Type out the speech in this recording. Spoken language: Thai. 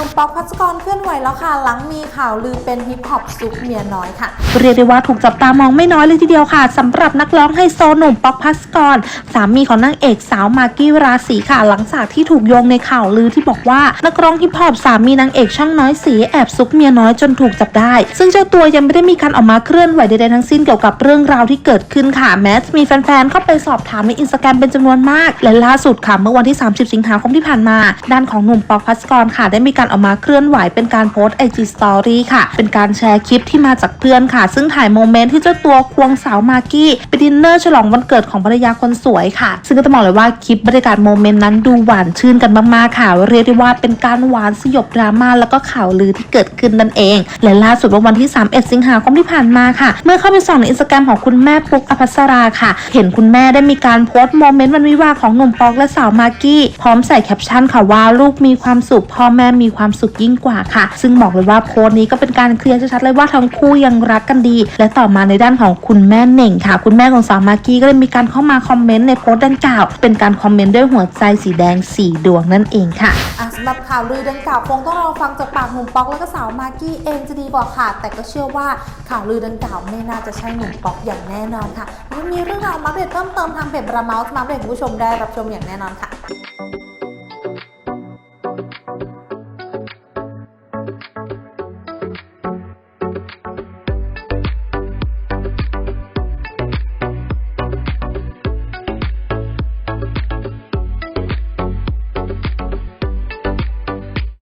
นุ่มป๊อกพัศกรเคลื่อนไหวแล้วค่ะ หลังมีข่าวลือเป็นฮิปฮอปซุกเมียน้อยค่ะ เรียกได้ว่าถูกจับตามองไม่น้อยเลยทีเดียวค่ะสำหรับนักร้องไฮโซหนุ่มป๊อกพัสกร สามีของนางเอกสาวมากกี้ราศีค่ะ หลังจากที่ถูกโยงในข่าวลือที่บอกว่า นักร้องฮิปฮอปสามีนางเอกช่องน้อยสีแอบซุกเมียน้อยจนถูกจับได้ ซึ่งเจ้าตัวยังไม่ได้มีการออกมาเคลื่อนไหวใดๆทั้งสิ้นเกี่ยวกับเรื่องราวที่เกิดขึ้นค่ะแม้จะมีแฟนๆเข้าไปสอบถามในอินสตาแกรมเป็นจำนวนมากและล่าสุดค่ะเมื่อวันที่ 30 สิงหาคมที่ผ่านมา ด้านของหนุ่มป๊อกพัสกรค่ะได้มีการออกมาเคลื่อนไหวเป็นการโพสต์ไอจีสตอรี่ค่ะ เป็นการแชร์คลิปที่มาจากเพื่อนค่ะ ซึ่งถ่ายโมเมนต์ที่เจ้าตัวควงสาวมากกี้ไปดินเนอร์ฉลองวันเกิดของภรรยาคนสวยค่ะ ซึ่งก็ต้องบอกเลยว่าคลิปบรรยากาศโมเมนต์นั้นดูหวานชื่นกันมากๆค่ะ เรียกได้ว่าเป็นการหวานสยบดราม่าแล้วก็ข่าวลือที่เกิดขึ้นนั่นเอง และล่าสุดวันที่ 31 สิงหาคมที่ผ่านมาค่ะ เมื่อเข้าไปส่องในอินสตาแกรมของคุณแม่ปุ๊กอภัสราค่ะ เห็นคุณแม่ได้มีการโพสต์โมเมนต์วันวิวาของหนุ่มป๊อกและสาวมากกี้ พร้อมใส่แคปชั่นค่ะว่าลูกมีความสุขพ่อแม่มีความความสุขยิ่งกว่าค่ะ ซึ่งบอกเลยว่าโพสต์นี้ก็เป็นการเคลียร์ชัดๆเลยว่าทั้งคู่ยังรักกันดี และต่อมาในด้านของคุณแม่เหน่งค่ะ คุณแม่ของสาวมากกี้ก็ได้มีการเข้ามาคอมเมนต์ในโพสต์ดังกล่าว เป็นการคอมเมนต์ด้วยหัวใจสีแดงสี่ดวงนั่นเองค่ะสำหรับข่าวลือดังกล่าวคงต้องรอฟังจากปากหนุ่มป๊อกแล้วก็สาวมากกี้เองจะดีกว่าค่ะ แต่ก็เชื่อว่าข่าวลือดังกล่าวไม่น่าจะใช่หนุ่มป๊อกอย่างแน่นอนค่ะยังมีเรื่องราวมาเดตเพิ่มเติมทางเพจระเมาส์มาเดตคุณผู้ชมได้รับชมอย่างแน่นอนค่ะ